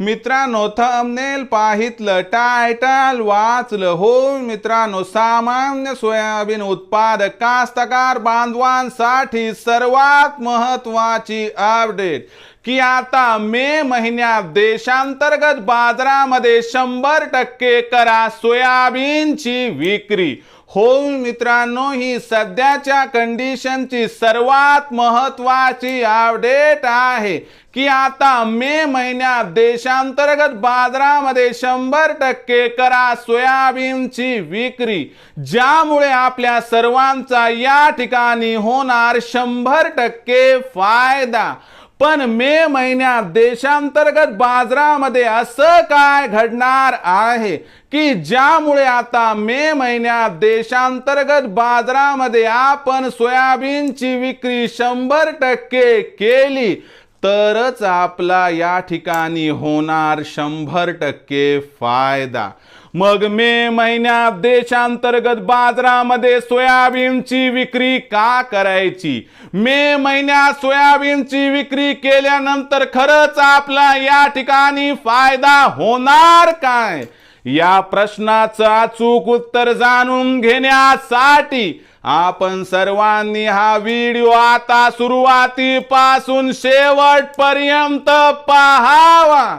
मित्रांनो thumbnail पाहितलं title वाचलं हो मित्रांनो सामान्य सोयाबीन उत्पादक कास्तकार बांधवांसाठी सर्वात महत्वाची अपडेट की आता मे महिन्यात देशांतर्गत बाजारामध्ये शंभर टक्के करा सोयाबीनची विक्री. होऊन मित्रांनो ही सध्याच्या कंडिशनची सर्वात महत्वाची अपडेट आहे की आता मे महिन्यात देशांतर्गत बाजारामध्ये शंभर टक्के करा सोयाबीनची विक्री ज्यामुळे आपल्या सर्वांचा या ठिकाणी होणार शंभर टक्के फायदा. पण मे महिन्यात देशांतर्गत बाजारामध्ये असं काय घडणार आहे? की ज्यामुळे आता मे महिन्यात देशांतर्गत बाजारामध्ये आपण सोयाबीनची विक्री शंभर टक्के केली तरच आपला या ठिकाणी होणार शंभर टक्के फायदा. मग मे महिन्यात देशांतर्गत बाजारामध्ये सोयाबीनची विक्री का करायची? मे महिन्यात सोयाबीनची विक्री केल्यानंतर खरंच आपला या ठिकाणी फायदा होणार काय? या प्रश्नाचं अचूक उत्तर जाणून घेण्यासाठी आपण सर्वांनी हा व्हिडिओ आता सुरुवातीपासून शेवटपर्यंत पाहावा.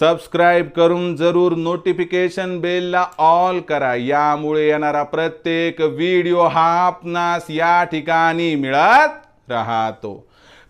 सबस्क्राईब करून जरूर नोटिफिकेशन बेलला ऑल करा. यामुळे येणारा प्रत्येक व्हिडिओ हा आपणास या ठिकाणी मिळत राहतो.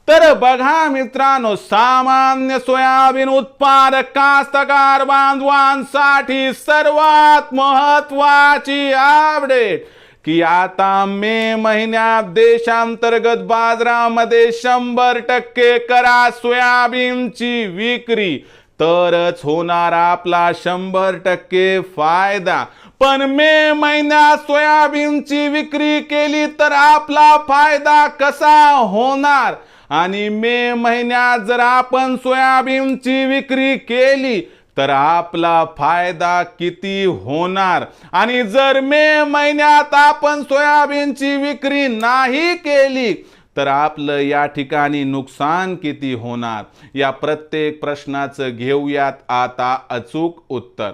तर बघा मित्रांनो सामान्य सोयाबीन उत्पादक कास्तकार बांधवांसाठी सर्वात महत्वाची अपडेट की आता मे महिन्यात देशांतर्गत बाजारामध्ये शंभर टक्के करा सोयाबीनची विक्री. तरच होणार आपला शंभर टक्के फायदा. पण मे महिन्यात सोयाबीनची विक्री केली तर आपला फायदा कसा होणार? आणि मे महिन्यात जर आपण सोयाबीनची विक्री केली तर आपला फायदा किती होणार? आणि जर मे महिन्यात आपण सोयाबीनची विक्री नाही केली तर आपलं या ठिकाणी नुकसान किती होणार? या प्रत्येक प्रश्नाचं घेऊयात आता अचूक उत्तर.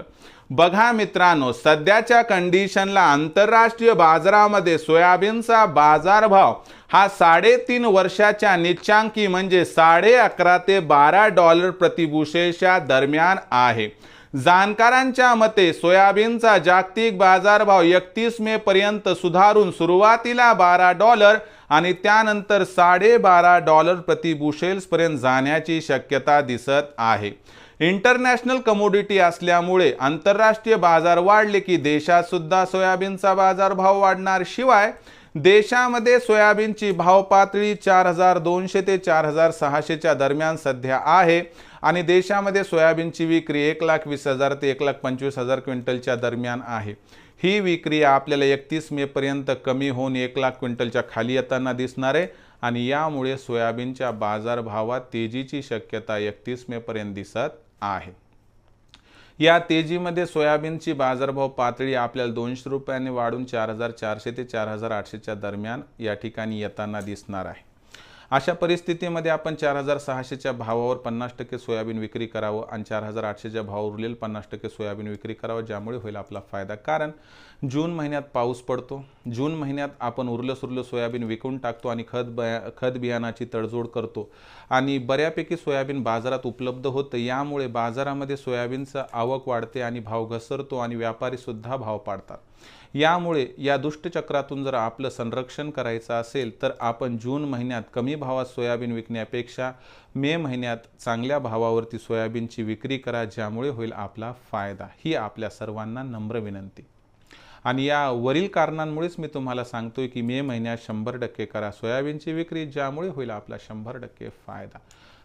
बघा मित्रांनो सध्याच्या कंडिशनला आंतरराष्ट्रीय बाजारामध्ये सोयाबीनचा बाजारभाव हा साडेतीन वर्षाच्या निच्चांकी म्हणजे साडे अकरा ते बारा डॉलर प्रतिभूषेच्या दरम्यान आहे. जाणकारांच्या मते सोयाबीनचा जागतिक बाजारभाव एकतीस मे पर्यंत सुधारून सुरुवातीला बारा डॉलर आणि त्यानंतर साडेबारा डॉलर प्रति बुशेल्सपर्यंत जाण्याची शक्यता दिसत आहे. इंटरनॅशनल कमोडिटी असल्यामुळे आंतरराष्ट्रीय बाजार वाढले की देशात सुद्धा सोयाबीनचा बाजारभाव वाढणार. शिवाय देशामध्ये सोयाबीनची भाव पातळी चार हजार दोनशे ते चार हजार सहाशेच्या दरम्यान सध्या आहे. आणि देशामध्ये सोयाबीनची विक्री एक लाख वीस हजार ते एक लाख पंचवीस हजार क्विंटलच्या दरम्यान आहे. ही विक्री आपल्याला एकतीस मेपर्यंत कमी होऊन एक लाख क्विंटलच्या खाली येताना दिसणार आहे आणि यामुळे सोयाबीनच्या बाजारभावात तेजीची शक्यता एकतीस मेपर्यंत दिसत आहे. या तेजीमध्ये सोयाबीनची बाजारभाव पातळी आपल्याला दोनशे रुपयांनी वाढून चार हजार चारशे ते चार हजार आठशेच्या दरम्यान या ठिकाणी येताना दिसणार आहे. अशा परिस्थितीमध्ये आपण चार हजार सहाशेच्या भावावर पन्नास टक्के सोयाबीन विक्री करावं आणि चार हजार आठशेच्या भावावर उरलेलं पन्नास टक्के सोयाबीन विक्री करावं ज्यामुळे होईल आपला फायदा. कारण जून महिन्यात पाऊस पडतो. जून महिन्यात आपण उरलं सुरलं सोयाबीन विकून टाकतो आणि खत बया खत बियाणाची तडजोड करतो. आणि बऱ्यापैकी सोयाबीन बाजारात उपलब्ध होतं. यामुळे बाजारामध्ये सोयाबीनचं आवक वाढते आणि भाव घसरतो आणि व्यापारीसुद्धा भाव पाडतात. यामुळे या दुष्टचक्रातून जर आपलं संरक्षण करायचं असेल तर आपण जून महिन्यात कमी भावात सोयाबीन विकण्यापेक्षा मे महिन्यात चांगल्या भावावरती सोयाबीनची विक्री करा ज्यामुळे होईल आपला फायदा. ही आपल्या सर्वांना नम्र विनंती. आणि या वरील कारणांमुळेच मी तुम्हाला सांगतोय की मे महिन्यात शंभर टक्के करा सोयाबीनची विक्री ज्यामुळे होईल आपला शंभर टक्के फायदा.